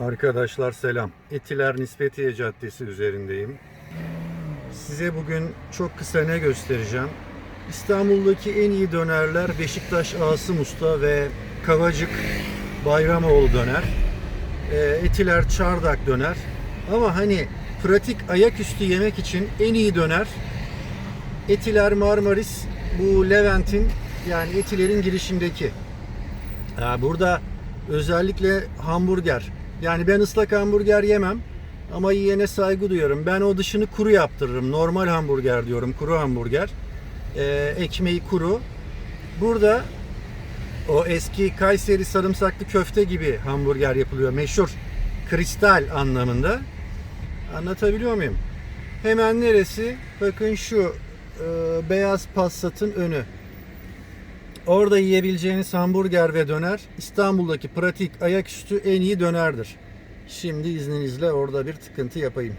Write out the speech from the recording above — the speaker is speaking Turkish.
Arkadaşlar selam. Etiler Nispetiye Caddesi üzerindeyim. Size bugün çok kısa ne göstereceğim? İstanbul'daki en iyi dönerler Beşiktaş Asım Usta ve Kavacık Bayramoğlu döner. Ee, Etiler Çardak döner. Ama hani pratik ayaküstü yemek için en iyi döner Etiler Marmaris bu Levent'in yani Etiler'in girişindeki. Ya burada özellikle hamburger. Yani ben ıslak hamburger yemem ama yiyene saygı duyuyorum. Ben o dışını kuru yaptırırım. Normal hamburger diyorum, kuru hamburger. Ee, ekmeği kuru. Burada o eski Kayseri sarımsaklı köfte gibi hamburger yapılıyor. Meşhur kristal anlamında. Anlatabiliyor muyum? Hemen neresi? Bakın şu e, beyaz Passat'ın önü. Orada yiyebileceğiniz hamburger ve döner İstanbul'daki pratik ayaküstü en iyi dönerdir. Şimdi izninizle orada bir tıkıntı yapayım.